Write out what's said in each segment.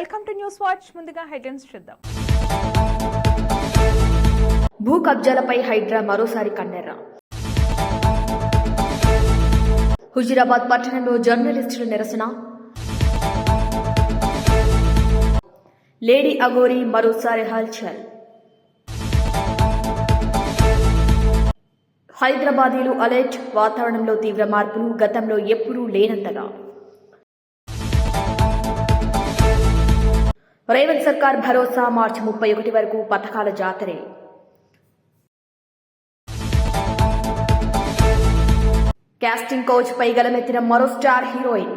Welcome to news watch. ముందుగా headlines చూద్దాం. భూ కబ్జాలపై హైడ్రా మరోసారి కన్నెర్ర. హుజీరాబాద్ పట్టణంలో జర్నలిస్టుల నిరసన. లేడీ అగోరి మరోసారి హల్చల్. హైదరాబాదీలు అలర్ట్. వాతావరణంలో తీవ్ర మార్పులు గతంలో ఎప్పుడూ లేనంతగా. రేవంత్ సర్కార్ భరోసా మార్చి ముప్పై ఒకటి వరకు పథకాల జాతరే. కాస్టింగ్ కోచ్ పై గలమెత్తిన మరో స్టార్ హీరోయిన్.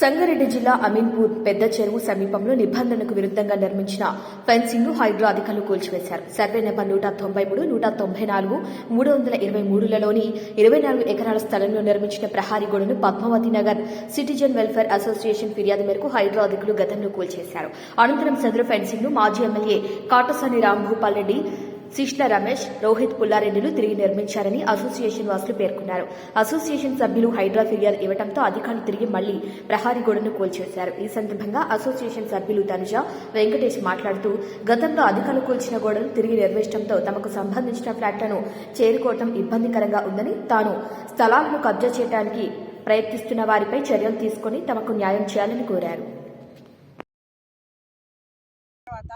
సంగారెడ్డి జిల్లా అమీన్పూర్ పెద్ద చెరువు సమీపంలో నిబంధనలకు విరుద్ధంగా నిర్మించిన ఫెన్సింగ్ను హైడ్రో అధికారులు కూల్చివేశారు. సర్వే నెంబర్ నూట తొంభై మూడు నూట తొంభై నాలుగు మూడు వందల ఇరవై మూడులలోని ఇరవై నాలుగు ఎకరాల స్థలంలో నిర్మించిన ప్రహారీ గోడను Padmavati Nagar citizen welfare association ఫిర్యాదు మేరకు హైడ్రో అధికారులు గతంలో కూల్చేశారు అనంతరం సదరు ఫెన్సింగ్ను మాజీ ఎమ్మెల్యే కాటసాని రాంభూపాల్ రెడ్డి శిష్ల రమేష్ రోహిత్ పుల్లారెడ్డిలు తిరిగి నిర్మించారని అసోసియేషన్ వాసులు పేర్కొన్నారు. అసోసియేషన్ సభ్యులు హైడ్రా ఫిర్యాదు ఇవ్వడంతో అధికారులు తిరిగి మళ్ళీ ప్రహారీ గోడను కూల్చేశారు. ఈ సందర్భంగా అసోసియేషన్ సభ్యులు తనుజ వెంకటేష్ మాట్లాడుతూ గతంలో అధికారులు కూల్చిన గోడను తిరిగి నిర్మించడంతో తమకు సంబంధించిన ఫ్లాట్లను చేరుకోవడం ఇబ్బందికరంగా ఉందని తాను స్థలాలను కబ్జా చేయడానికి ప్రయత్నిస్తున్న వారిపై చర్యలు తీసుకుని తమకు న్యాయం చేయాలని కోరారు. తర్వాత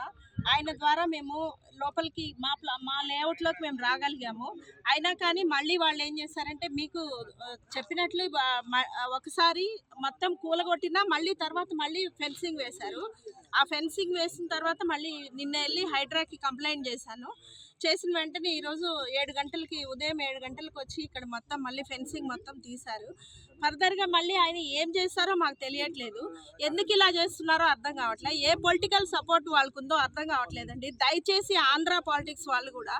ఆయన ద్వారా మేము లోపలికి మా మా లేఅవుట్లోకి మేము రాగలిగాము. అయినా కానీ మళ్ళీ వాళ్ళు ఏం చేశారంటే మీకు చెప్పినట్లు ఒకసారి మొత్తం కూలగొట్టినా మళ్ళీ తర్వాత మళ్ళీ ఫెన్సింగ్ వేశారు. ఆ ఫెన్సింగ్ వేసిన తర్వాత మళ్ళీ నిన్న వెళ్ళి హైడ్రాకి కంప్లైంట్ చేశాను. చేసిన వెంటనే ఈరోజు ఏడు గంటలకి ఉదయం ఏడు గంటలకు వచ్చి ఇక్కడ మొత్తం మళ్ళీ ఫెన్సింగ్ మొత్తం తీశారు. ఫర్దర్గా మళ్ళీ ఆయన ఏం చేస్తారో మాకు తెలియట్లేదు. ఎందుకు ఇలా చేస్తున్నారో అర్థం కావట్లేదు ఏ పొలిటికల్ సపోర్ట్ వాళ్ళకు ఉందో అర్థం కావట్లేదండి. దయచేసి ఆంధ్ర పాలిటిక్స్ వాళ్ళు కూడా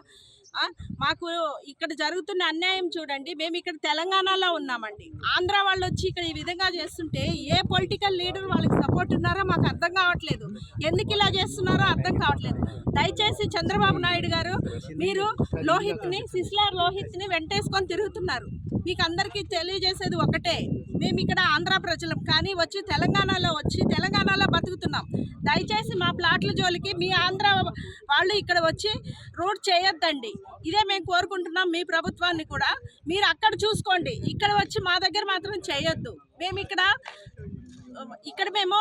మాకు ఇక్కడ జరుగుతున్న అన్యాయం చూడండి. మేము ఇక్కడ తెలంగాణలో ఉన్నామండి. ఆంధ్ర వాళ్ళు వచ్చి ఇక్కడ ఈ విధంగా చేస్తుంటే ఏ పొలిటికల్ లీడర్ వాళ్ళకి సపోర్ట్ ఉన్నారో మాకు అర్థం కావట్లేదు. ఎందుకు ఇలా చేస్తున్నారో అర్థం కావట్లేదు. దయచేసి చంద్రబాబు నాయుడు గారు మీరు లోహిత్ని సిస్లార్ లోహిత్ని వెంటేసుకొని తిరుగుతున్నారు. మీకు అందరికీ తెలియజేసేది ఒకటే. మేము ఇక్కడ ఆంధ్ర ప్రజలం కానీ వచ్చి తెలంగాణలో వచ్చి తెలంగాణలో బతుకుతున్నాం. దయచేసి మా ప్లాట్ల జోలికి మీ ఆంధ్ర వాళ్ళు ఇక్కడ వచ్చి రోడ్ చేయొద్దండి. ఇదే మేము కోరుకుంటున్నాం మీ ప్రభుత్వాన్ని కూడా. మీరు అక్కడ చూసుకోండి. ఇక్కడ వచ్చి మా దగ్గర మాత్రం చేయొద్దు. మేము ఇక్కడ ఇక్కడ మేము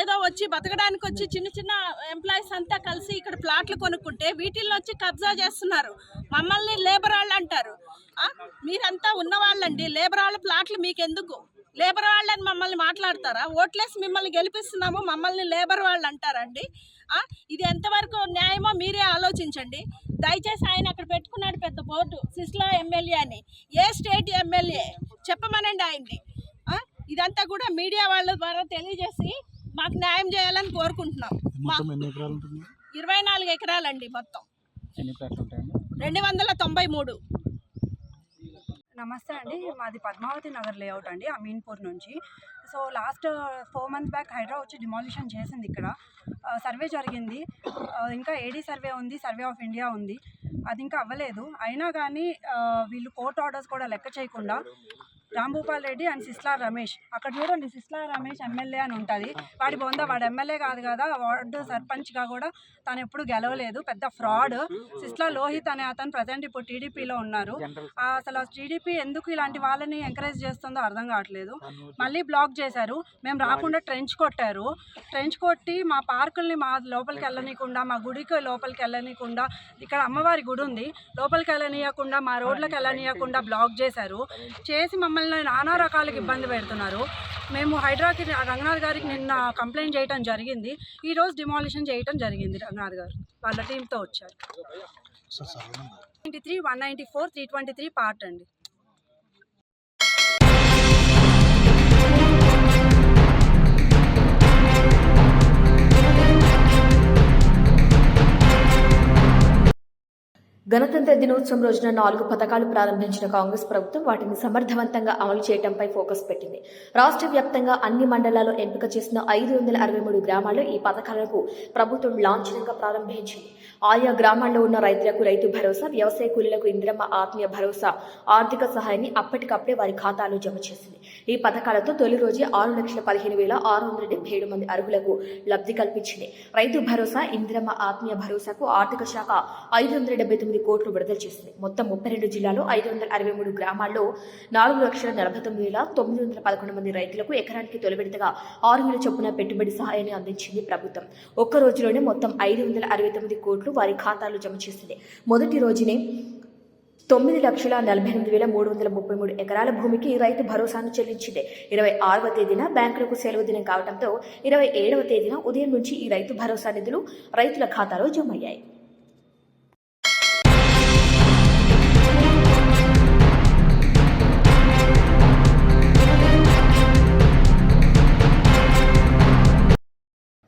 ఏదో వచ్చి బతకడానికి వచ్చి చిన్న చిన్న ఎంప్లాయీస్ అంతా కలిసి ఇక్కడ ప్లాట్లు కొనుక్కుంటే వీటిల్లో వచ్చి కబ్జా చేస్తున్నారు. మమ్మల్ని లేబర్ వాళ్ళు అంటారు. మీరంతా ఉన్నవాళ్ళండి. లేబర్ వాళ్ళ ప్లాట్లు మీకెందుకు? లేబర్ వాళ్ళని మమ్మల్ని మాట్లాడతారా? ఓట్లేసి మిమ్మల్ని గెలిపిస్తున్నాము మమ్మల్ని లేబర్ వాళ్ళు అంటారండి. ఆ? ఇది ఎంతవరకు న్యాయమో మీరే ఆలోచించండి. దయచేసి ఆయన అక్కడ పెట్టుకున్నాడు పెద్ద బోర్డు సిస్లా ఎమ్మెల్యే అని. ఏ స్టేట్ ఎమ్మెల్యే? చెప్పమనండి ఆయన్ని? ఇదంతా కూడా మీడియా వాళ్ళ ద్వారా తెలియజేసి మాకు న్యాయం చేయాలని కోరుకుంటున్నాం. మా మొత్తం ఎన్ని ఎకరాలు ఉంటుంది? ఇరవై నాలుగు ఎకరాలండి మొత్తం. రెండు వందల తొంభై మూడు. నమస్తే అండి. మాది పద్మావతి నగర్ లేఅవుట్ అండి అమీన్పూర్ నుంచి. So last four months back Hydra వచ్చి డిమాలిషన్ చేసింది ఇక్కడ. సర్వే జరిగింది. ఆ, ఇంకా ఏడీ సర్వే ఉంది సర్వే ఆఫ్ ఇండియా ఉంది. అది ఇంకా అవ్వలేదు. అయినా కానీ ఆ, వీళ్ళు కోర్ట్ ఆర్డర్స్ కూడా లెక్క చేయకుండా రాంభూపాల్ రెడ్డి అండ్ సిస్లా రమేష్. అక్కడ చూడండి సిస్లా రమేష్ ఎమ్మెల్యే అని ఉంటుంది. వాడి బొంద వాడు ఎమ్మెల్యే కాదు కదా వార్డు సర్పంచ్గా కూడా తను ఎప్పుడు గెలవలేదు. పెద్ద ఫ్రాడ్. సిస్లా లోహిత్ అనే అతను ప్రజెంట్ ఇప్పుడు టీడీపీలో ఉన్నారు. అసలు టీడీపీ ఎందుకు ఇలాంటి వాళ్ళని ఎంకరేజ్ చేస్తుందో అర్థం కావట్లేదు. మళ్ళీ బ్లాక్ చేశారు. మేము రాకుండా ట్రెంచ్ కొట్టారు. ట్రెంచ్ కొట్టి మా పార్కుల్ని మా లోపలికి వెళ్ళనీయకుండా మా గుడికి లోపలికి వెళ్ళనీయకుండా ఇక్కడ అమ్మవారి గుడి ఉంది. లోపలికి వెళ్ళనీయకుండా మా రోడ్లకు వెళ్ళనీయకుండా బ్లాక్ చేశారు. చేసి మమ్మల్ని నానా రకాలుగా ఇబ్బంది పెడుతున్నారు. మేము హైడ్రాకి రంగనాథ్ గారికి నిన్న కంప్లైంట్ చేయడం జరిగింది. ఈరోజు డిమాలిషన్ చేయడం జరిగింది రంగనాథ్ గారు. వాళ్ళ టీంతో వచ్చారు. Twenty three one ninety four three twenty three part అండి. గణతంత్ర దినోత్సవం రోజున నాలుగు పథకాలు ప్రారంభించిన కాంగ్రెస్ ప్రభుత్వం వాటిని సమర్థవంతంగా అమలు చేయడంపై ఫోకస్ పెట్టింది. రాష్ట్ర వ్యాప్తంగా అన్ని మండలాల్లో ఎంపిక చేసిన ఐదు వందల అరవై మూడు గ్రామాల్లో ఈ పథకాలకు ప్రభుత్వం లాంఛనంగా ప్రారంభించింది. ఆయా గ్రామాల్లో ఉన్న రైతులకు రైతు భరోసా వ్యవసాయ కూలీలకు ఇంద్రమ్మ ఆత్మీయ భరోసా ఆర్థిక సహాయాన్ని అప్పటికప్పుడే వారి ఖాతాలో జమ చేసింది. ఈ పథకాలతో తొలి రోజే ఆరు లక్షల పదిహేను వేల ఆరు వందల డెబ్బై ఏడు మంది అర్హులకు లబ్ధి కల్పించింది. రైతు భరోసా ఇందిరమ్మ ఆత్మీయ భరోసాకు ఆర్థిక శాఖ ఐదు వందల డెబ్బై తొమ్మిది కోట్లు విడుదల చేసింది. మొత్తం ముప్పై రెండు జిల్లాలో ఐదు వందల అరవై మూడు గ్రామాల్లో నాలుగు లక్షల నలభై తొమ్మిది వేల తొమ్మిది వందల పదకొండు మంది రైతులకు ఎకరానికి తొలి విడతగా ఆరు వేల చొప్పున పెట్టుబడి సహాయాన్ని అందించింది ప్రభుత్వం. ఒక్క రోజులోనే మొత్తం ఐదు వందల అరవై తొమ్మిది కోట్లు వారి ఖాతాలో జమ చేసింది. మొదటి రోజునే తొమ్మిది లక్షల నలభై ఎనిమిది వేల మూడు వందల ముప్పై మూడు ఎకరాల భూమికి రైతు భరోసాను చెల్లించింది. ఇరవై ఆరవ తేదీన బ్యాంకులకు సెలవు దినం కావడంతో ఇరవై ఏడవ తేదీన ఉదయం నుంచి ఈ రైతు భరోసా నిధులు రైతుల ఖాతాలో జమ అయ్యాయి.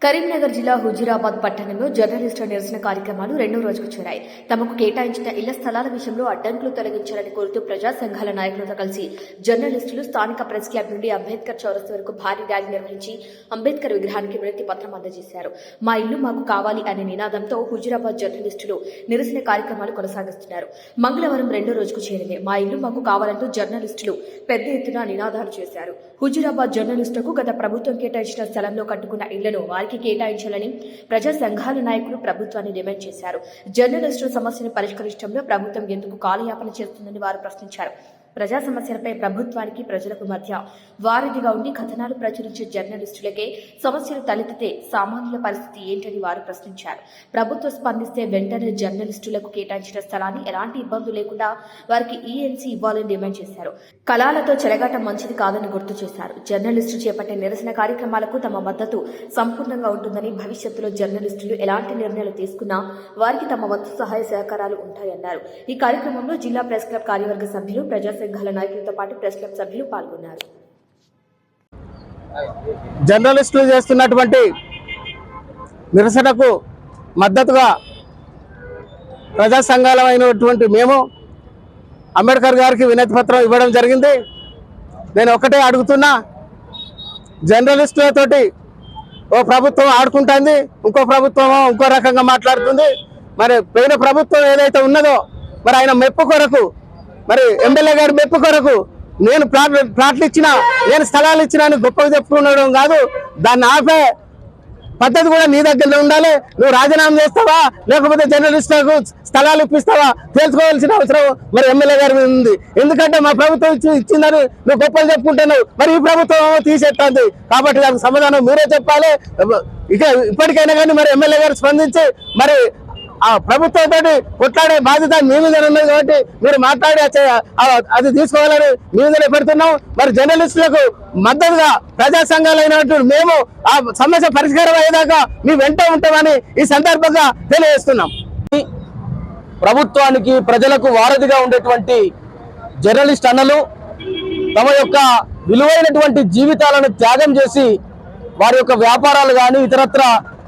కరీంనగర్ జిల్లా హుజీరాబాద్ పట్టణంలో జర్నలిస్టుల నిరసన కార్యక్రమాలు రెండో రోజుకు చేరాయి. తమకు కేటాయించిన ఇళ్ళ స్థలాల విషయంలో అడ్డంకులు తొలగించాలని కోరుతూ ప్రజా సంఘాల నాయకులతో కలిసి జర్నలిస్టులు స్థానిక ప్రెస్ క్లబ్ నుండి అంబేద్కర్ చౌరస్ వరకు భారీ ర్యాలీ నిర్వహించి అంబేద్కర్ విగ్రహానికి వినతి పత్రం అందజేశారు. మా ఇల్లు మాకు కావాలి అనే నినాదంతో హుజీరాబాద్ జర్నలిస్టులు నిరసన కార్యక్రమాలు కొనసాగిస్తున్నారు. మంగళవారం రెండో రోజుకు చేరింది. మా ఇల్లు మాకు కావాలంటూ జర్నలిస్టులు పెద్ద ఎత్తున నినాదాలు చేశారు. హుజీరాబాద్ జర్నలిస్టులకు గత ప్రభుత్వం కేటాయించిన స్థలంలో కట్టుకున్న ఇళ్ళను వారికి కేటాయించాలని ప్రజా సంఘాల నాయకులు ప్రభుత్వాన్ని డిమాండ్ చేశారు. జర్నలిస్టుల సమస్యను పరిష్కరించడంలో ప్రభుత్వం ఎందుకు కాలయాపన చేస్తుందని వారు ప్రశ్నించారు. ప్రజా సమస్యలపై ప్రభుత్వానికి ప్రజలకు మధ్య వారధిగా ఉండి కథనాలు ప్రచురించే జర్నలిస్టులకే సమస్యలు తలెత్తితే సామాన్యుల పరిస్థితి ఏంటని వారు ప్రశ్నించారు. ప్రభుత్వం స్పందిస్తే వెంటనే జర్నలిస్టులకు కేటాయించిన స్థలాన్ని ఎలాంటి ఇబ్బందులు లేకుండా వారికి ఈఎన్సీ ఇవ్వాలని డిమాండ్ చేశారు. కళాలతో చెలగాటం మంచిది కాదని గుర్తు చేశారు. జర్నలిస్టు చేపట్టే నిరసన కార్యక్రమాలకు తమ మద్దతు సంపూర్ణంగా ఉంటుందని భవిష్యత్తులో జర్నలిస్టులు ఎలాంటి నిర్ణయాలు తీసుకున్నా వారికి తమ వంతు సహాయ సహకారాలు ఉంటాయన్నారు. ఈ కార్యక్రమంలో జిల్లా ప్రెస్ క్లబ్ కార్యవర్గ సభ్యులు ప్రజా సంఘాల నాయకులతో పాటు ప్రెస్ క్లబ్ సభ్యులు పాల్గొన్నారు. జర్నలిస్టులు చేస్తున్నటువంటి నిరసనకు మద్దతుగా ప్రజా సంఘాలమైనటువంటి మేము అంబేద్కర్ గారికి వినతి పత్రం ఇవ్వడం జరిగింది. నేను ఒకటే అడుగుతున్నా జర్నలిస్టులతోటి ఓ ప్రభుత్వం ఆడుకుంటుంది ఇంకో ప్రభుత్వం ఇంకో రకంగా మాట్లాడుతుంది. మరి పోయిన ప్రభుత్వం ఏదైతే ఉన్నదో మరి ఆయన మెప్పు కొరకు మరి ఎమ్మెల్యే గారి మెప్పు కొరకు నేను ప్లాట్ ప్లాట్లు ఇచ్చినా నేను స్థలాలు ఇచ్చినా అని గొప్పగా చెప్పుకునడం కాదు. దాన్ని ఆపే పద్ధతి కూడా నీ దగ్గర ఉండాలి. నువ్వు రాజీనామా చేస్తావా? లేకపోతే జర్నలిస్టులకు స్థలాలు ఇప్పిస్తావా? తెలుసుకోవాల్సిన అవసరం మరి ఎమ్మెల్యే గారి మీద ఉంది. ఎందుకంటే మా ప్రభుత్వం ఇచ్చి ఇచ్చిందని నువ్వు గొప్పలు చెప్పుకుంటున్నావు. మరి ఈ ప్రభుత్వం తీసేస్తుంది కాబట్టి దానికి సమాధానం మీరే చెప్పాలి. ఇక ఇప్పటికైనా కానీ మరి ఎమ్మెల్యే గారు స్పందించి మరి ఆ ప్రభుత్వంతో కొట్లాడే బాధ్యత మీ మీద ఉన్నది కాబట్టి మీరు మాట్లాడి అది తీసుకోవాలని మీ మీదనే పెడుతున్నాం. మరి జర్నలిస్టులకు మద్దతుగా ప్రజా సంఘాలైనటువంటి మేము ఆ సమస్య పరిష్కారం అయ్యేదాకా మీ వెంట ఉంటామని ఈ సందర్భంగా తెలియజేస్తున్నాం. ప్రభుత్వానికి ప్రజలకు వారధిగా ఉండేటువంటి జర్నలిస్ట్ అన్నలు తమ యొక్క విలువైనటువంటి జీవితాలను త్యాగం చేసి వారి యొక్క వ్యాపారాలు కానీ ఇతరత్ర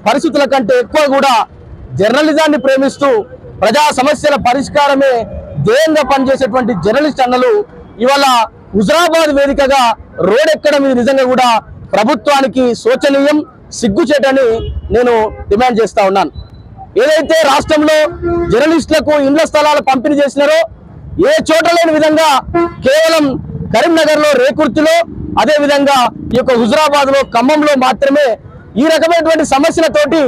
పరిస్థితుల కంటే ఎక్కువ కూడా జర్నలిజాన్ని ప్రేమిస్తూ ప్రజా సమస్యల పరిష్కారమే ధ్యేయంగా పనిచేసేటువంటి జర్నలిస్ట్ అన్నలు ఇవాళ హుజరాబాద్ వేదికగా రోడెక్కడం ఇది నిజంగా కూడా ప్రభుత్వానికి శోచనీయం సిగ్గుచేటని నేను డిమాండ్ చేస్తా ఉన్నాను. ఏదైతే రాష్ట్రంలో జర్నలిస్టులకు ఇండ్ల స్థలాలు పంపిణీ చేసినారో ఏ చోట లేని విధంగా కేవలం కరీంనగర్లో రేకుర్తిలో అదే విధంగా ఈ యొక్క హుజరాబాద్లో ఖమ్మంలో మాత్రమే ఈ రకమైనటువంటి సమస్యలతోటి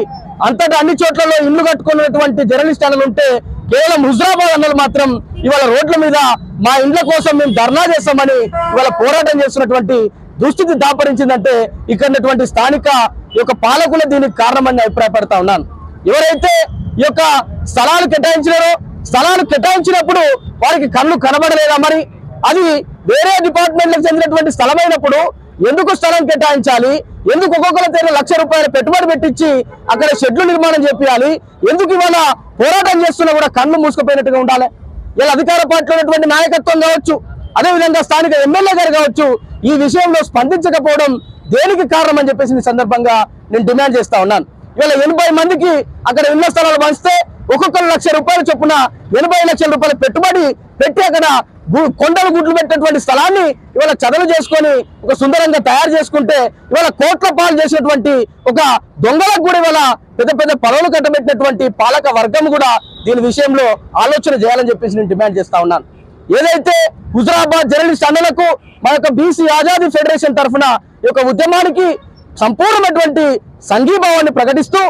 అంతటా అన్ని చోట్లలో ఇల్లు కట్టుకున్నటువంటి జర్నలిస్ట్ అన్నలు ఉంటే కేవలం హుజరాబాద్ అన్నలు మాత్రం ఇవాళ రోడ్ల మీద మా ఇండ్ల కోసం మేము ధర్నా చేస్తామని ఇవాళ పోరాటం చేస్తున్నటువంటి దుస్థితి దాపరించిందంటే ఇక్కడ స్థానిక యొక్క పాలకులు దీనికి కారణమని అభిప్రాయపడతా ఉన్నాను. ఎవరైతే ఈ యొక్క స్థలాలు కేటాయించినారో స్థలాలు కేటాయించినప్పుడు వారికి కళ్ళు కనబడలేదా మరి? అది వేరే డిపార్ట్మెంట్లకు చెందినటువంటి స్థలమైనప్పుడు ఎందుకు స్థలం కేటాయించాలి? ఎందుకు ఒక్కొక్కరి దగ్గర లక్ష రూపాయల పెట్టుబడి పెట్టించి అక్కడ షెడ్లు నిర్మాణం చేపించాలి ఎందుకు ఇవాళ పోరాటం చేస్తున్నా కూడా కళ్ళు మూసుకుపోయినట్టుగా ఉండాలి? ఇలా అధికార పార్టీలో ఉన్నటువంటి నాయకత్వం కావచ్చు అదేవిధంగా స్థానిక ఎమ్మెల్యే గారు కావచ్చు ఈ విషయంలో స్పందించకపోవడం దేనికి కారణం అని చెప్పేసి ఈ సందర్భంగా నేను డిమాండ్ చేస్తా ఉన్నాను. ఇవాళ ఎనభై మందికి అక్కడ ఇళ్ళ స్థలాలు పంచితే ఒక్కొక్కరు లక్ష రూపాయల చొప్పున ఎనభై లక్షల రూపాయల పెట్టుబడి పెట్టి అక్కడ గు- కొండలు గుడ్లు పెట్టినటువంటి స్థలాన్ని ఇవాళ చదలు చేసుకొని ఒక సుందరంగా తయారు చేసుకుంటే ఇవాళ కోట్ల పాలు చేసినటువంటి ఒక దొంగలకు కూడా ఇవాళ పెద్ద పెద్ద పదవులు కట్టబెట్టినటువంటి పాలక వర్గం కూడా దీని విషయంలో ఆలోచన చేయాలని చెప్పేసి నేను డిమాండ్ చేస్తా ఉన్నాను. ఏదైతే హుజరాబాద్ జర్నలిస్ట్ అన్నలకు మా యొక్క బీసీ ఆజాదీ ఫెడరేషన్ తరఫున ఈ యొక్క ఉద్యమానికి సంపూర్ణమైనటువంటి సంఘీభావాన్ని ప్రకటిస్తూ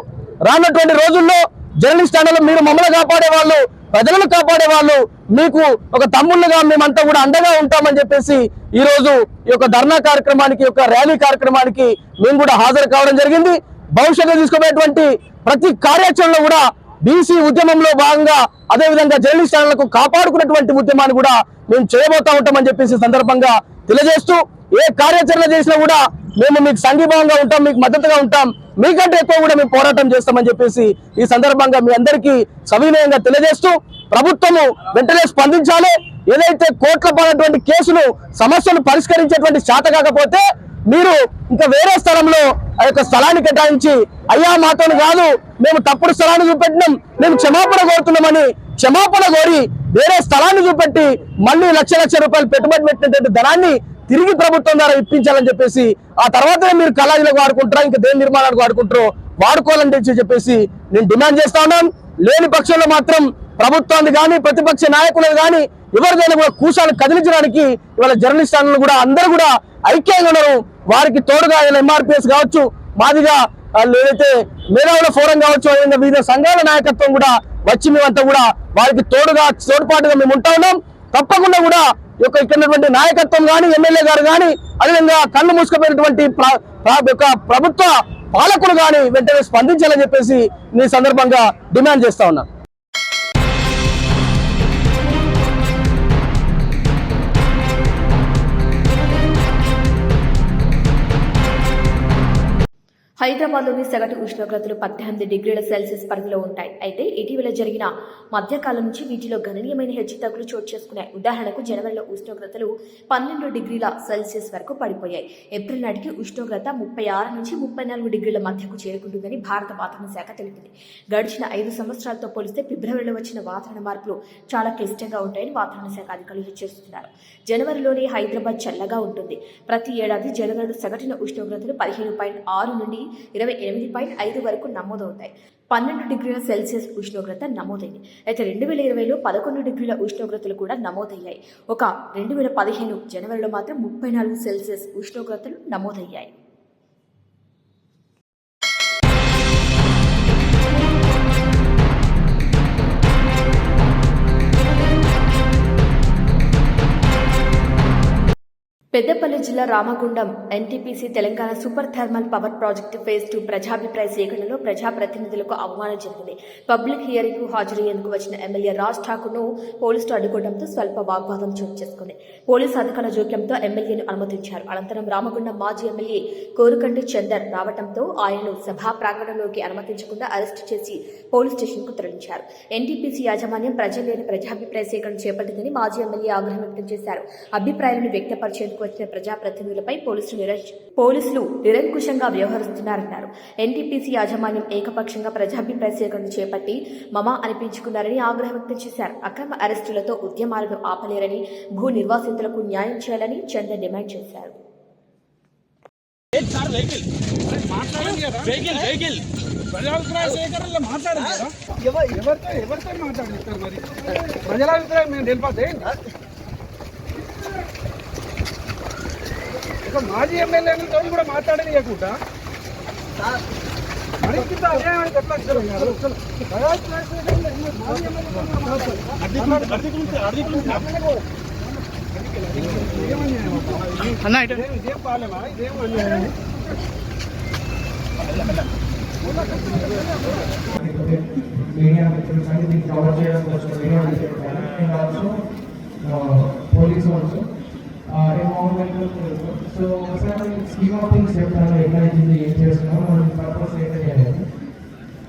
రానటువంటి రోజుల్లో జర్నలిస్ట్ అన్నలు మీరు మమ్మల్ని కాపాడే వాళ్ళు ప్రజలను కాపాడే వాళ్ళు మీకు ఒక తమ్ముళ్ళుగా మేమంతా కూడా అండగా ఉంటామని చెప్పేసి ఈ రోజు ఈ యొక్క ధర్నా కార్యక్రమానికి యొక్క ర్యాలీ కార్యక్రమానికి మేము కూడా హాజరు కావడం జరిగింది. భవిష్యత్తులో తీసుకునేటువంటి ప్రతి కార్యాచరణలో కూడా బీసీ ఉద్యమంలో భాగంగా అదేవిధంగా జర్నలిస్ట్ ఛానళ్ళకు కాపాడుకున్నటువంటి ఉద్యమాన్ని కూడా మేము చేయబోతా ఉంటామని చెప్పేసి సందర్భంగా తెలియజేస్తూ ఏ కార్యాచరణ చేసినా కూడా మేము మీకు సంఘీభావంగా ఉంటాం మీకు మద్దతుగా ఉంటాం. మీకంటే ఎక్కువ కూడా మేము పోరాటం చేస్తామని చెప్పేసి ఈ సందర్భంగా మీ అందరికీ సవినయంగా తెలియజేస్తూ ప్రభుత్వము వెంటనే స్పందించాలి. ఏదైతే కోట్ల పడినటువంటి కేసులు సమస్యలు పరిష్కరించేటువంటి శాత కాకపోతే మీరు ఇంకా వేరే స్థలంలో ఆ యొక్క స్థలాన్ని కేటాయించి అయ్యా మాతోను కాదు మేము తప్పుడు స్థలాన్ని చూపెట్టినాం మేము క్షమాపణ కోరుతున్నామని క్షమాపణ కోరి వేరే స్థలాన్ని చూపెట్టి మళ్ళీ లక్ష లక్ష రూపాయలు పెట్టుబడి పెట్టినటువంటి ధనాన్ని తిరిగి ప్రభుత్వం ద్వారా ఇప్పించాలని చెప్పేసి ఆ తర్వాతనే మీరు కళాజీలకు వాడుకుంటారా ఇంకా దేని నిర్మాణానికి వాడుకుంటారో వాడుకోవాలని చెప్పేసి నేను డిమాండ్ చేస్తా ఉన్నాను. లేని పక్షంలో మాత్రం ప్రభుత్వాన్ని కానీ ప్రతిపక్ష నాయకులను కానీ ఎవరిదైనా కూడా కూశాలు కదిలించడానికి ఇవాళ జర్నలిస్ట్ ఛానల్ కూడా అందరూ కూడా ఐక్యంగా ఉన్నారు. వారికి తోడుగా ఎంఆర్పిఎస్ కావచ్చు మాదిగా లేదైతే మేధావుల ఫోరం కావచ్చు అదేవిధంగా వివిధ సంఘాల నాయకత్వం కూడా వచ్చి మేమంతా కూడా వారికి తోడుగా తోడ్పాటుగా మేము ఉంటా ఉన్నాం. తప్పకుండా కూడా యొక్క ఇక్కడ నాయకత్వం కానీ ఎమ్మెల్యే గారు కానీ అదేవిధంగా కళ్ళు మూసుకుపోయినటువంటి యొక్క ప్రభుత్వ పాలకులు కానీ వెంటనే స్పందించాలని చెప్పేసి ఈ సందర్భంగా డిమాండ్ చేస్తా ఉన్నా. హైదరాబాద్లోని సగటు ఉష్ణోగ్రతలు పద్దెనిమిది డిగ్రీల సెల్సియస్ పరిధిలో ఉంటాయి. అయితే ఇటీవల జరిగిన మధ్యకాలం నుంచి వీటిలో గణనీయమైన హెచ్చుతగ్గులు చోటు చేసుకున్నాయి. ఉదాహరణకు జనవరిలో ఉష్ణోగ్రతలు పన్నెండు డిగ్రీల సెల్సియస్ వరకు పడిపోయాయి. ఏప్రిల్ నాటికి ఉష్ణోగ్రత ముప్పై ఆరు నుంచి ముప్పై నాలుగు డిగ్రీల మధ్యకు చేరుకుంటుందని భారత వాతావరణ శాఖ తెలిపింది. గడిచిన ఐదు సంవత్సరాలతో పోలిస్తే ఫిబ్రవరిలో వచ్చిన వాతావరణ మార్పులు చాలా క్లిష్టంగా ఉంటాయని వాతావరణ శాఖ అధికారులు హెచ్చరిస్తున్నారు. జనవరిలోనే హైదరాబాద్ చల్లగా ఉంటుంది. ప్రతి ఏడాది జనవరిలో సగటున ఉష్ణోగ్రతలు పదిహేను పాయింట్ ఆరు నుండి ఇరవై ఎనిమిది పాయింట్ ఐదు వరకు నమోదవుతాయి. పన్నెండు డిగ్రీల సెల్సియస్ ఉష్ణోగ్రత నమోదైంది. అయితే రెండు వేల ఇరవైలో పదకొండు డిగ్రీల ఉష్ణోగ్రతలు కూడా నమోదయ్యాయి. ఒక రెండు వేల పదిహేను జనవరిలో మాత్రం ముప్పై నాలుగు సెల్సియస్ ఉష్ణోగ్రతలు నమోదయ్యాయి. పెద్దపల్లి జిల్లా Ramagundam NTPC Telangana super thermal power project phase two ప్రజాభిప్రాయ సేకరణలో ప్రజాప్రతినిధులకు అవమానం జరిగింది. పబ్లిక్ హియరింగ్కు హాజరయ్యేందుకు వచ్చిన ఎమ్మెల్యే రాజ్ ఠాకూర్ను పోలీసులు అడ్డుకోవడంతో స్వల్ప వాగ్వాదం చోటు చేసుకుంది. పోలీసు అధికారుల జోక్యంతో ఎమ్మెల్యేను అనుమతించారు. అనంతరం రామగుండం మాజీ ఎమ్మెల్యే కోరుకంటి చందర్ రావడంతో ఆయనను సభా ప్రాంగణంలోకి అనుమతించకుండా అరెస్టు చేసి పోలీస్ స్టేషన్కు తరలించారు ఎన్టీపీసీ యాజమాన్యం ప్రజలేని ప్రజాభిప్రాయ సేకరణ చేపట్టిందని మాజీ ఎమ్మెల్యే ఆగ్రహం వ్యక్తం చేశారు. అభిప్రాయాలను వ్యక్తపరిచేందుకు వచ్చిన ప్రజాప్రతినిధులపై పోలీసులు నిర- పోలీసులు నిరంకుశంగా వ్యవహరిస్తున్నారన్నారు ఎన్టీపీసీ యాజమాన్యం ఏకపక్షంగా ప్రజాభిప్రాయ సేకరణ చేపట్టి మమ అనిపించుకున్నారని ఆగ్రహం వ్యక్తం చేశారు. అక్రమ అరెస్టులతో ఉద్యమాలను ఆపలేరని భూ నిర్వాసితులకు న్యాయం చేయాలని చందర్ డిమాండ్ చేశారు. ప్రజాభిప్రాయ సేకరణలో ఎవ- ఎవరితో ఎవరితో మాట్లాడిస్తారు మరి? ప్రజాభిప్రాయం మేము తెలిపదే ఒక మాజీ ఎమ్మెల్యేలతో కూడా మాట్లాడనీయకుండా మరి ఇంత అన్యాయం అంటే ఎట్లా అక్షరం కాదు? ప్రజాభిప్రాయ సేకరణలో ఈ మాజీ ఎమ్మెల్యేలతో మాట్లాడాలి. ఏమన్యాయం అబ్బా? ఇదేం- ఇదేం పాలెమా ఇదేం అన్యాయం మీడియా మిత్రులు కానీ దీన్ని కవర్ చేయడానికి వచ్చిన మీడియా మిత్రులు కానీ and also police also so ఒకసారి స్కీమ్ ఆఫ్ థింగ్స్ చెప్తాను ఎట్లా అవుతుంది ఏం చేస్తున్నాం మనం పర్పస్ ఏంటని అనేది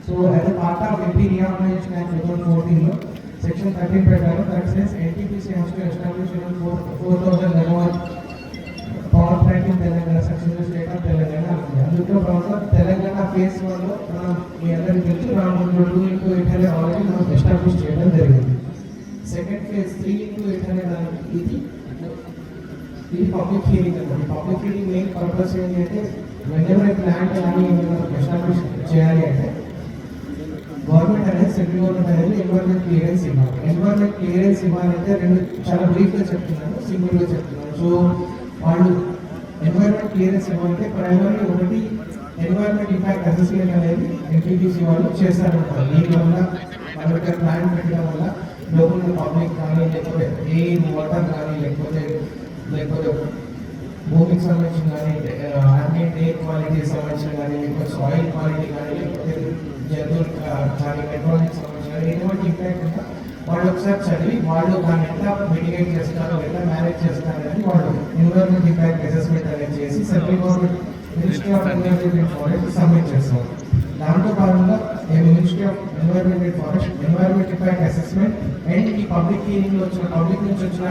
so as part of MP reorganisation act two thousand ఫోర్టీన్లో సెక్షన్ థర్టీన్ ప్రకారం that sense NTPC has to establish four four thousand megawatt power plant in Telangana successful state of Telangana ఉంది అందులో భాగంగా తెలంగాణ ఫేస్ వన్లో మనం మీ అందరికీ తెలుసు Ramagunda two into eight hundred already మనం ఎస్టాబ్లిష్ చేయడం జరిగింది second phase three into eight hundred అనేది ఇది ఇది పబ్లిక్ హీరింగ్ అనమాట పబ్లిక్ హీరింగ్ మెయిన్ పర్పస్ ఏంటంటే వెంటనే ప్లాంట్ కానీ ఎస్టాబ్లిష్ చేయాలి అంటే గవర్నమెంట్ అనేది సెంట్రల్ గవర్నమెంట్ అనేది ఎన్వైర్మెంట్ క్లియరెన్స్ ఇవ్వాలి. ఎన్వైర్మెంట్ క్లియరెన్స్ ఇవ్వాలంటే రెండు చాలా బ్రీఫ్గా చెప్తున్నాను సింపుల్గా చెప్తున్నాను. సో వాళ్ళు ఎన్వైర్మెంట్ క్లియరెన్స్ ఇవ్వాలంటే ప్రైమరీ ఒకటి ఎన్వైర్మెంట్ ఇంపాక్ట్ అసెస్మెంట్ అనేది ఎన్టీపీసీ వాళ్ళు చేస్తారంటారు దీనివల్ల మన ప్లాన్ పెట్టడం వల్ల లోపల పబ్లిక్ కానీ లేకపోతే ఏ వాటర్ కానీ లేకపోతే లేకపోతే భూమికి సంబంధించిన కానీ అన్ని ఎయిర్ క్వాలిటీ సంబంధించిన కానీ లేకపోతే సాయిల్ క్వాలిటీ కానీ లేకపోతే జంతువులు కానీ పెట్రోలింగ్ సంబంధించిన కానీ ఎటువంటి ఇంపాక్ట్ ఉందా వాళ్ళు ఒకసారి చదివి వాళ్ళు దాన్ని ఎట్లా మిటిగేట్ చేస్తారో ఎట్లా మేనేజ్ చేస్తారో అని వాళ్ళు ఎన్విరాన్మెంట్ ఇంపాక్ట్ అసెస్మెంట్ అనేది చేసి central government ministry of environment and forest submit చేస్తాం దాంట్లో భాగంగా ministry of environment and forest environment impact assessment and ఈ పబ్లిక్ హీరింగ్లో వచ్చిన పబ్లిక్ నుంచి వచ్చిన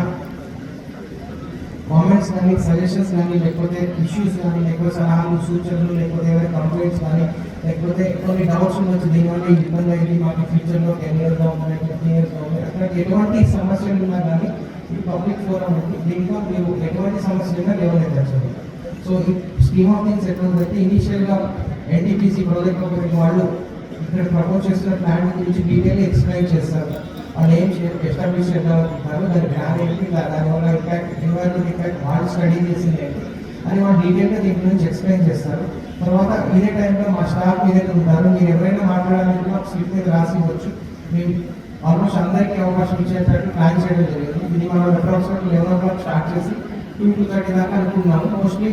కామెంట్స్ కానీ సజెషన్స్ కానీ లేకపోతే ఇష్యూస్ కానీ లేకపోతే సలహాలు సూచనలు లేకపోతే ఏవైనా కంప్లైంట్స్ కానీ లేకపోతే కొన్ని డౌట్స్ ఉండొచ్చు. దీనివల్ల ఇబ్బంది అయింది మాకు ఫ్యూచర్లో కెరియర్ బాగుంది అవుతుంది ఫిఫ్టీన్ ఇయర్స్ ఎటువంటి సమస్యలు ఉన్నా కానీ ఈ పబ్లిక్ ఫోరం ఉంది దీంట్లో మీరు ఎటువంటి సమస్యలు ఉన్నా లేవనెత్తచ్చు సో ఈ స్కీమ్ ఆఫ్ థింగ్స్ ఎట్లా ఇనీషియల్గా ఎన్టీపీసీ ప్రాజెక్ట్ వాళ్ళు ఇక్కడ ప్రపోజ్ చేస్తున్న ప్లాన్ గురించి డీటెయిల్ ఎక్స్ప్లెయిన్ చేస్తారు. వాళ్ళు ఏం ఎస్టాబ్లిష్ చేయాలనుకుంటున్నారు దాని బ్యాన్ ఏంటి దానివల్ల ఇంపాక్ట్ ఎన్వైరన్మెంట్ ఇంపాక్ట్ వాళ్ళు స్టడీ చేసింది ఏంటి అని వాళ్ళు డీటెయిల్గా దీని గురించి ఎక్స్ప్లెయిన్ చేస్తారు. తర్వాత ఇదే టైంలో మా స్టాఫ్ ఏదైతే ఉంటారో మీరు ఎవరైనా మాట్లాడాలంటే మాకు స్లిప్ మీద రాసి ఇవ్వచ్చు. మేము ఆల్మోస్ట్ అందరికీ అవకాశం ఇచ్చేటట్టు ప్లాన్ చేయడం జరిగింది. ఇది మనం approximately eleven o'clock start చేసి టూ టూ థర్టీ దాకా అనుకున్నాము మోస్ట్లీ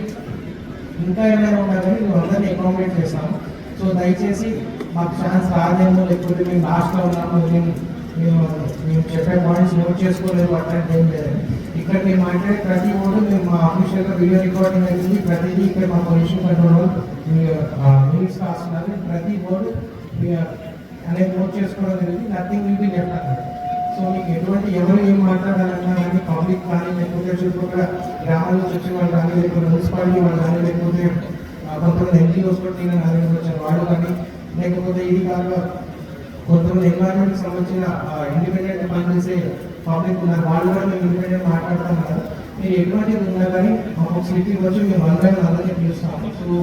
ఇంకా ఏమైనా ఉండాలని మేము అందరినీ అకామిడేట్ చేస్తాము. సో దయచేసి మాకు ఛాన్స్ రాదేమో లేకపోతే మేము లాస్ట్లో ఉన్నాము మేము మేము మేము చెప్పే పాయింట్స్ నోట్ చేసుకోలేదు అట్లాంటి ఏం లేదు. ఇక్కడ మేము మాట్లాడే ప్రతి ఓడు మేము మా ఆఫీషియల్గా వీడియో రికార్డింగ్ అయింది ప్రతిదీ ఇక్కడ మా పొల్యూషన్ కంట్రోల్ మినిట్స్ రాస్తున్నారు. ప్రతి ఓడు అనేది నోట్ చేసుకోవడం జరిగింది. నథింగ్ విల్ బి లెఫ్ట్ అన్నారు సో మీకు ఎటువంటి ఎవరు ఏం మాట్లాడాలన్నా కానీ పబ్లిక్ కానీ లేకపోతే చుట్టుపక్కల గ్రామాల నుంచి వచ్చిన వాళ్ళు కానీ లేకపోతే మున్సిపాలిటీ వాళ్ళు కానీ లేకపోతే కొంతమంది ఎన్జిఓస్ కూడా నేను కానీ వాళ్ళు కానీ లేకపోతే ఇది కాదు కొంతమంది ఎన్వైరన్మెంట్ సంబంధించిన ఇండిపెండెంట్ పనిచేసే పబ్లిక్ ఉన్నారు. వాళ్ళు కూడా మేము ఇండిపెండెంట్ మాట్లాడతాం కదా మీరు ఎటువంటి ఉన్నా కానీ మాకు సిటీ వచ్చి మేము అందరం అందరినీ పిలుస్తాము సో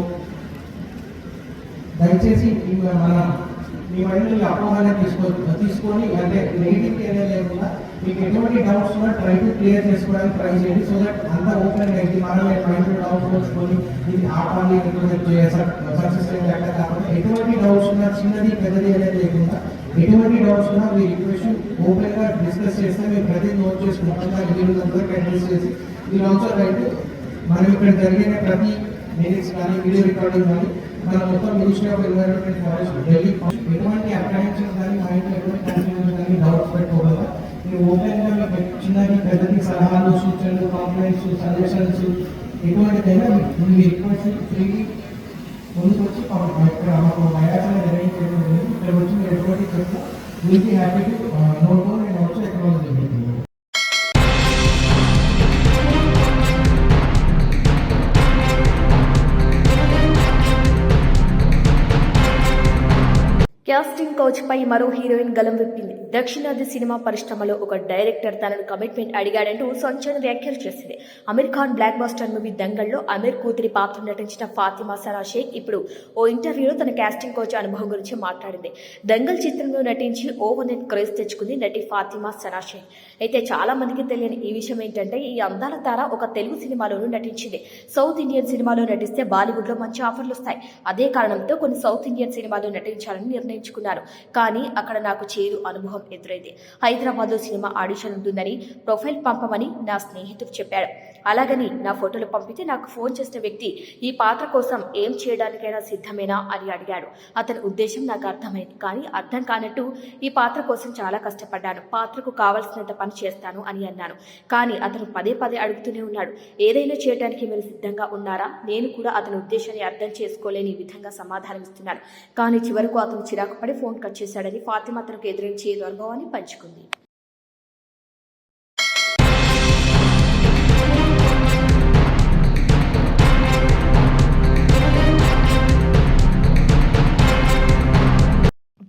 దయచేసి మన మీ మైండ్ ఈ అపోహనే తీసుకో తీసుకొని అంటే నెగిటివ్ ఏరియా లేకుండా మీకు ఎటువంటి డౌట్స్ ఉన్నా ట్రై టు క్లియర్ చేసుకోవడానికి ట్రై చేయండి. సో దట్ అంతా ఓపెన్ అయింది మనం మైండ్ డౌట్స్ వచ్చుకొని ఇది ఆపాలి సక్సెస్ అయింది అట్లా ఎటువంటి డౌట్స్ ఉన్నా చిన్నది పెద్దది అనేది లేకుండా ఎటువంటి డౌట్స్ ఉన్నా మీ రిక్వెస్ట్ ఓపెన్గా డిస్కస్ చేస్తే మేము ప్రతి నోట్ చేసుకుంటాం దానికి వీళ్ళు అడ్రస్ చేసి మీరు ఆల్సో రైట్ మనం ఇక్కడ జరిగిన ప్రతి మినిట్స్ కానీ వీడియో రికార్డింగ్ కానీ మన మొత్తం ministry of environment forest Delhi ఎటువంటి అప్రహెన్షన్ కానీ మా ఇంట్లో ఎటువంటి కన్ఫ్యూజన్ కానీ డౌట్స్ పెట్టుకోకుండా మీరు ఓపెన్గా మీకు చిన్నది పెద్దది సలహాలు సూచనలు కాంప్లైంట్స్ సజెషన్స్ ఎటువంటిదైనా మీ రిక్వెస్ట్ ఫ్రీలీ ముందుకు వచ్చి ఇక్కడ మాకు మయాచన అరేంజ్ జరిగింది ఇక్కడ వచ్చి మీరు ఎటువంటి చెప్తే will be happy to note and also acknowledge జరుగుతుంది పై మరో హీరోయిన్ గలం విప్పింది. దక్షిణాది సినిమా పరిశ్రమలో ఒక డైరెక్టర్ తనను కమిట్మెంట్ అడిగాడంటూ సంచలన వ్యాఖ్యలు చేసింది. Aamir Khan blockbuster movie దంగల్లో అమీర్ కూతురి పాత్ర నటించిన ఫాతిమా సరా షేక్ ఇప్పుడు ఓ ఇంటర్వ్యూలో తన కాస్టింగ్ కోచ్ అనుభవం గురించి మాట్లాడింది. దంగల్ చిత్రంలో నటించి ఓవర్ నెట్ క్రేజ్ తెచ్చుకుంది నటి ఫాతిమా సరా షేక్. అయితే చాలా మందికి తెలియని ఈ విషయం ఏంటంటే ఈ అందాల తార ఒక తెలుగు సినిమాలోనూ నటించింది. సౌత్ ఇండియన్ సినిమాలో నటిస్తే బాలీవుడ్లో మంచి ఆఫర్లు వస్తాయి. అదే కారణంతో కొన్ని సౌత్ ఇండియన్ సినిమాలో నటించాలని నిర్ణయించుకున్నాను కానీ అక్కడ నాకు చేదు అనుభవం ఎదురైంది. హైదరాబాద్లో సినిమా ఆడిషన్ ఉంటుందని ప్రొఫైల్ పంపమని నా స్నేహితుడు చెప్పాడు. అలాగని నా ఫోటోలు పంపితే నాకు ఫోన్ చేసిన వ్యక్తి ఈ పాత్ర కోసం ఏం చేయడానికైనా సిద్ధమేనా? అని అడిగాడు. అతని ఉద్దేశం నాకు అర్థమైంది. కానీ అర్థం కానట్టు ఈ పాత్ర కోసం చాలా కష్టపడ్డాను. పాత్రకు కావాల్సినంత పని చేస్తాను అని అన్నాను. కానీ అతను పదే పదే అడుగుతూనే ఉన్నాడు. ఏదైనా చేయడానికి మీరు సిద్ధంగా ఉన్నారా? నేను కూడా అతని ఉద్దేశాన్ని అర్థం చేసుకోలేని విధంగా సమాధానం ఇస్తున్నాను. కానీ చివరకు అతను చిరాకు పడి ఫోన్ కట్ చేశాడని ఫాతిమా అతనికి ఎదురించి అనుభవాన్ని పంచుకుంది.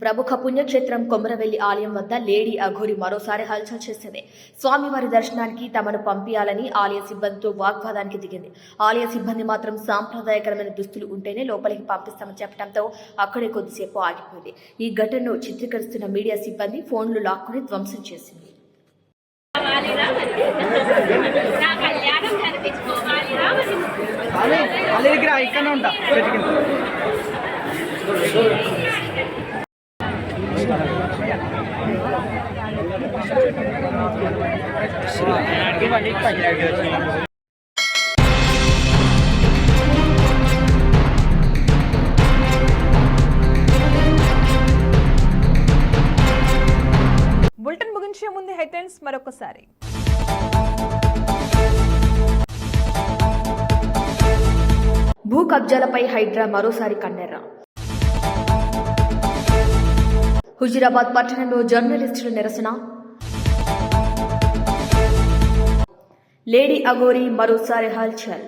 ప్రముఖ పుణ్యక్షేత్రం కొమరవెల్లి ఆలయం వద్ద లేడీ అఘోరి మరోసారి హల్చల్ చేసింది. స్వామివారి దర్శనానికి తమను పంపించాలని ఆలయ సిబ్బందితో వాగ్వాదానికి దిగింది. ఆలయ సిబ్బంది మాత్రం సాంప్రదాయకరమైన దుస్తులు ఉంటేనే లోపలికి పంపిస్తామని చెప్పడంతో అక్కడే కొద్దిసేపు ఆగిపోయింది. ఈ ఘటనను చిత్రీకరిస్తున్న మీడియా సిబ్బంది ఫోన్లు లాక్కుని ధ్వంసం చేసింది. దగ్గర ఉంటా చెట్టు కింద బులెటిన్ ముగించే ముందు హెడ్లైన్స్ మరొకసారి. భూ కబ్జాలపై హైడ్రా మరోసారి కన్నెర్రా. హుజీరాబాద్ పట్టణంలో జర్నలిస్టుల నిరసన లేడీ అగోరి మరోసారి హల్చల్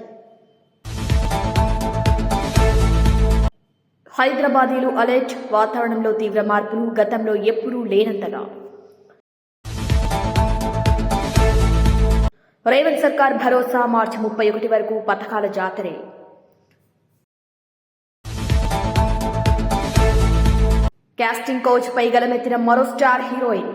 హైదరాబాదీలు అలర్ట్ వాతావరణంలో తీవ్ర మార్పులు గతంలో ఎప్పుడూ లేనంతగా రేవంత్ సర్కార్ భరోసా మార్చి ముప్పై ఒకటి వరకు పథకాల జాతరే కాస్టింగ్ కోచ్ పై గలమెత్తిన మరో స్టార్ హీరోయిన్